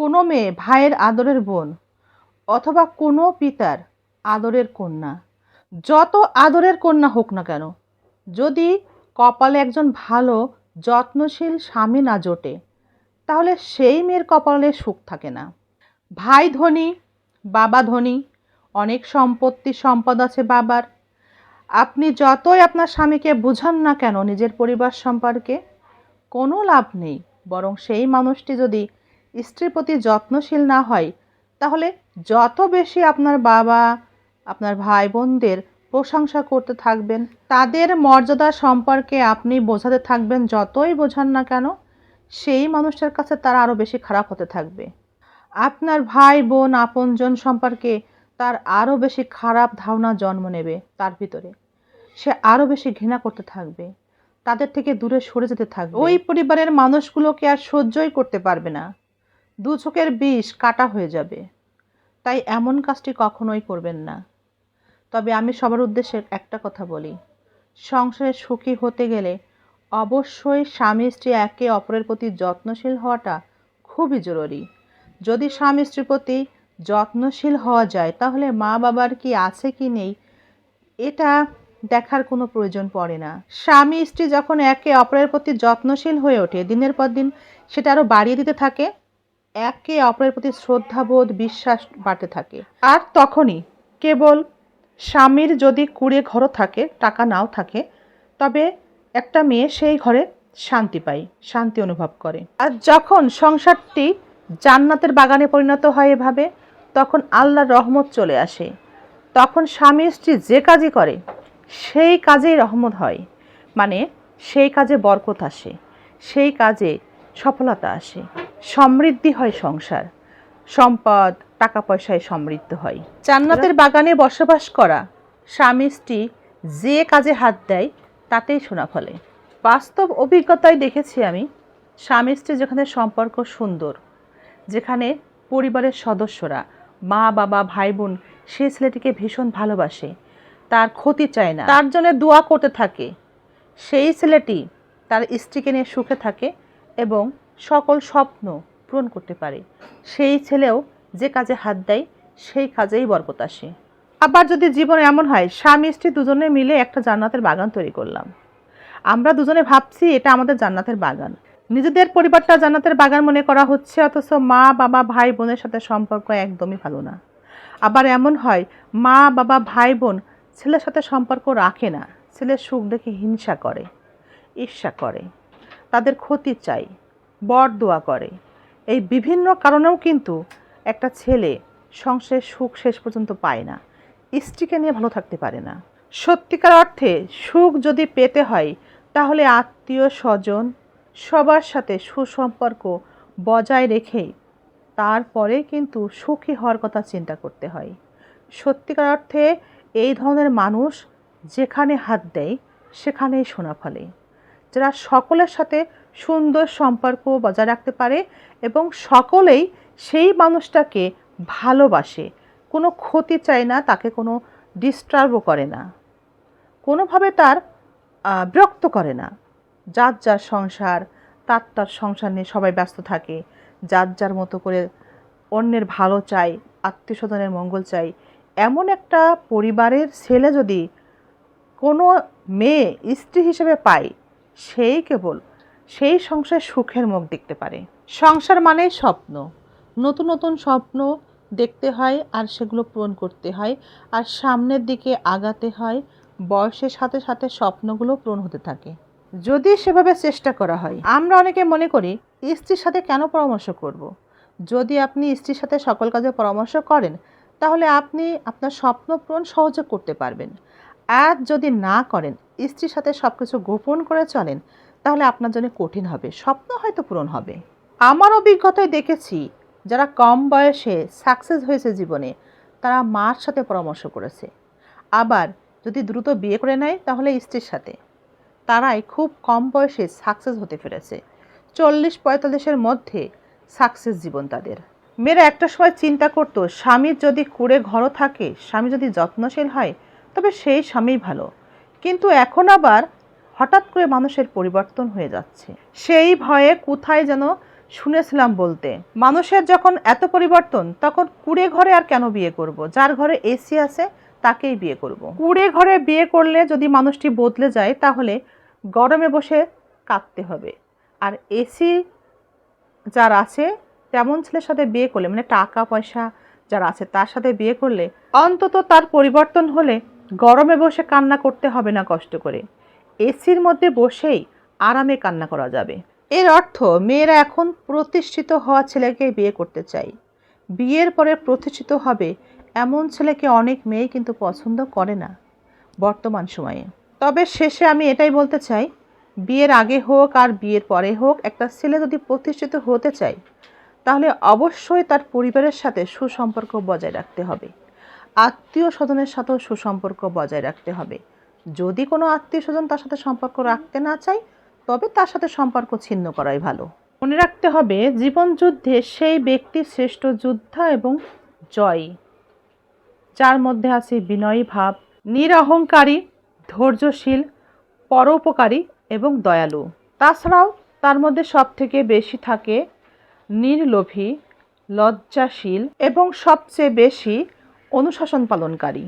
কোনো মেয়ে ভাইয়ের আদরের বোন অথবা কোনো পিতার আদরের কন্যা। যত আদরের কন্যা হোক না কেন, যদি কপালে একজন ভালো, যত্নশীল স্বামী না জোটে, তাহলে সেই মেয়ের কপালে সুখ থাকে না। ভাই ধনী, বাবা ধনী, অনেক সম্পত্তি সম্পদ আছে বাবার। আপনি যতই আপনার স্বামীকে বুঝান না কেন নিজের পরিবার সম্পর্কে, কোনো লাভ নেই। বরং সেই মানুষটি যদি স্ত্রীর প্রতি যত্নশীল না হয়, তাহলে যত বেশি আপনার বাবা, আপনার ভাই বোনদের প্রশংসা করতে থাকবেন, তাদের মর্যাদা সম্পর্কে আপনি বোঝাতে থাকবেন, যতই বোঝান না কেন, সেই মানুষটার কাছে তারা আরও বেশি খারাপ হতে থাকবে। আপনার ভাই বোন আপনজন সম্পর্কে তার আরও বেশি খারাপ ধারণা জন্ম নেবে তার ভিতরে। সে আরও বেশি ঘৃণা করতে থাকবে, তাদের থেকে দূরে সরে যেতে থাকবে। ওই পরিবারের মানুষগুলোকে আর সহ্যই করতে পারবে না। দু চোখের বিষ কাটা হয়ে যাবে। তাই এমন কাজটি কখনোই করবেন না। তবে আমি সবার উদ্দেশ্যে একটা কথা বলি। সংসারে সুখী হতে গেলে অবশ্যই স্বামী স্ত্রী একে অপরের প্রতি যত্নশীল হওয়াটা খুবই জরুরি। যদি স্বামী স্ত্রীর প্রতি যত্নশীল হওয়া যায়, তাহলে মা বাবার কি আছে কি নেই, এটা দেখার কোনো প্রয়োজন পড়ে না। স্বামী স্ত্রী যখন একে অপরের প্রতি যত্নশীল হয়ে ওঠে, দিনের পর দিন সেটা আরও বাড়িয়ে দিতে থাকে একে অপরের প্রতি শ্রদ্ধাবোধ, বিশ্বাস বাড়তে থাকে। আর তখনই কেবল স্বামীর যদি কুড়ে ঘরও থাকে, টাকা নাও থাকে, তবে একটা মেয়ে সেই ঘরে শান্তি পায়, শান্তি অনুভব করে। আর যখন সংসারটি জান্নাতের বাগানে পরিণত হয় এভাবে, তখন আল্লাহর রহমত চলে আসে। তখন স্বামী স্ত্রী যে কাজই করে, সেই কাজেই রহমত হয়। মানে সেই কাজে বরকত আসে, সেই কাজে সফলতা আসে। সমৃদ্ধি হয় সংসার। সম্পদ টাকা পয়সায় সমৃদ্ধ হয়। জান্নাতের বাগানে বসবাস করা স্বামী, স্ত্রী যে কাজে হাত দেয়, তাতেই শোনা ফলে। বাস্তব অভিজ্ঞতায় দেখেছি আমি, স্বামী, স্ত্রী যেখানে সম্পর্ক সুন্দর, যেখানে পরিবারের সদস্যরা, মা, বাবা ভাই বোন সেই ছেলেটিকে ভীষণ ভালোবাসে, তার ক্ষতি চায় না, তার জন্য দোয়া করতে থাকে। সেই ছেলেটি তার স্ত্রীকে নিয়ে সুখে থাকে এবং সকল স্বপ্ন পূরণ করতে পারে। সেই ছেলেও যে কাজে হাত দেয়, সেই কাজেই বরকত আসে। আবার যদি জীবনে এমন হয়, স্বামী, স্ত্রী দুজনে মিলে একটা জান্নাতের বাগান তৈরি করলাম। আমরা দুজনে ভাবছি, এটা আমাদের জান্নাতের বাগান। নিজেদের পরিবারটা জান্নাতের বাগান মনে করা হচ্ছে, অথচ মা, বাবা, ভাই, বোনের সাথে সম্পর্ক একদমই ভালো না। আবার এমন হয়, মা, বাবা, ভাই, বোন ছেলের সাথে সম্পর্ক রাখে না। ছেলের সুখ দেখে হিংসা করে, ঈর্ষা করে। তাদের ক্ষতি চাই। বর দোয়া করে। এই বিভিন্ন কারণেও কিন্তু একটা ছেলে সংসারের সুখ শেষ পর্যন্ত পায় না। স্ত্রীকে নিয়ে ভালো থাকতে পারে না। সত্যিকার অর্থে সুখ যদি পেতে হয়, তাহলে আত্মীয় স্বজন সবার সাথে সুসম্পর্ক বজায় রেখে তারপরে কিন্তু সুখী হওয়ার কথা চিন্তা করতে হয়। সত্যিকার অর্থে এই ধরনের মানুষ যেখানে হাত দেয়, সেখানেই সোনা ফলে। যারা সকলের সাথে সুন্দর সম্পর্ক বজায় রাখতে পারে এবং সকলেই সেই মানুষটাকে ভালোবাসে। কোনো ক্ষতি চায় না, তাকে কোনো ডিস্টার্বও করে না। কোনোভাবে তার বিরক্ত করে না। যার যার সংসার, তার তার সংসার নিয়ে সবাই ব্যস্ত থাকে। যার যার মতো করে অন্যের ভালো চাই আত্মীয় স্বজনের মঙ্গল চাই এমন একটা পরিবারের ছেলে যদি কোনো মেয়ে স্ত্রী হিসেবে পায়, সেই কেবল সেই সংসার সুখের মুখ দেখতে পারে। সংসার মানেই স্বপ্ন। নতুন নতুন স্বপ্ন দেখতে হয় আর সেগুলো পূরণ করতে হয় আর সামনের দিকে আগাতে হয়। বয়সের সাথে সাথে স্বপ্নগুলো পূরণ হতে থাকে। যদি সেভাবে চেষ্টা করা হয়, আমরা অনেকে মনে করি, স্ত্রীর সাথে কেন পরামর্শ করব। যদি আপনি স্ত্রীর সাথে সকল কাজে পরামর্শ করেন, তাহলে আপনি আপনার স্বপ্ন পূরণ সহজে করতে পারবেন। আর যদি না করেন, স্ত্রীর সাথে সব কিছু গোপন করে চলেন তাহলে আপনার জন্য কঠিন হবে, স্বপ্ন হয়তো পূরণ হবে। আমার অভিজ্ঞতায় দেখেছি, যারা কম বয়সে সাকসেস হয়েছে জীবনে, তারা মার সাথে পরামর্শ করেছে। আবার যদি দ্রুত বিয়ে করে নেয়, তাহলে স্ত্রীর সাথে। তারাই খুব কম বয়সে সাকসেস হতে পেরেছে। চল্লিশ পঁয়তাল্লিশের মধ্যে সাকসেস জীবন তাদের। মেয়েরা একটা সময় চিন্তা করতো স্বামীর যদি কুড়ে ঘরও থাকে, স্বামী যদি যত্নশীল হয়, তবে সেই স্বামীই ভালো। কিন্তু এখন আবার হঠাৎ করে মানুষের পরিবর্তন হয়ে যাচ্ছে। সেই ভয়ে কোথায় যেন শুনেছিলাম বলতে, মানুষের যখন এত পরিবর্তন, তখন কুড়ে ঘরে আর কেন বিয়ে করব? যার ঘরে এসি আছে, তাকেই বিয়ে করব। কুড়ে ঘরে বিয়ে করলে যদি মানুষটি বদলে যায়, তাহলে গরমে বসে কাঁদতে হবে। আর এসি যার আছে, তেমন ছেলের সাথে বিয়ে করলে মানে টাকা, পয়সা যার আছে, তার সাথে বিয়ে করলে, অন্তত তার পরিবর্তন হলে গরমে বসে কান্না করতে হবে না কষ্ট করে। এসির মধ্যে বসেই আরামে কান্না করা যাবে। এর অর্থ, মেয়েরা এখন প্রতিষ্ঠিত হওয়া ছেলেকে বিয়ে করতে চাই। বিয়ের পরে প্রতিষ্ঠিত হবে এমন ছেলেকে অনেক মেয়ে কিন্তু পছন্দ করে না বর্তমান সময়ে। তবে শেষে আমি এটাই বলতে চাই, বিয়ের আগে হোক আর বিয়ের পরে হোক, একটা ছেলে যদি প্রতিষ্ঠিত হতে চায়, তাহলে অবশ্যই তার পরিবারের সাথে সুসম্পর্ক বজায় রাখতে হবে। আত্মীয় স্বজনের সাথেও সুসম্পর্ক বজায় রাখতে হবে। যদি কোনো আত্মীয় স্বজন তার সাথে সম্পর্ক রাখতে না চায়, তবে তার সাথে সম্পর্ক ছিন্ন করাই ভালো। মনে রাখতে হবে, জীবন যুদ্ধে সেই ব্যক্তি শ্রেষ্ঠ যোদ্ধা এবং জয়, যার মধ্যে আছে বিনয়ী ভাব, নিরহংকারী, ধৈর্যশীল, পরোপকারী এবং দয়ালু। তাছাড়াও তার মধ্যে সব থেকে বেশি থাকে নির্লোভী, লজ্জাশীল এবং সবচেয়ে বেশি অনুশাসন পালনকারী।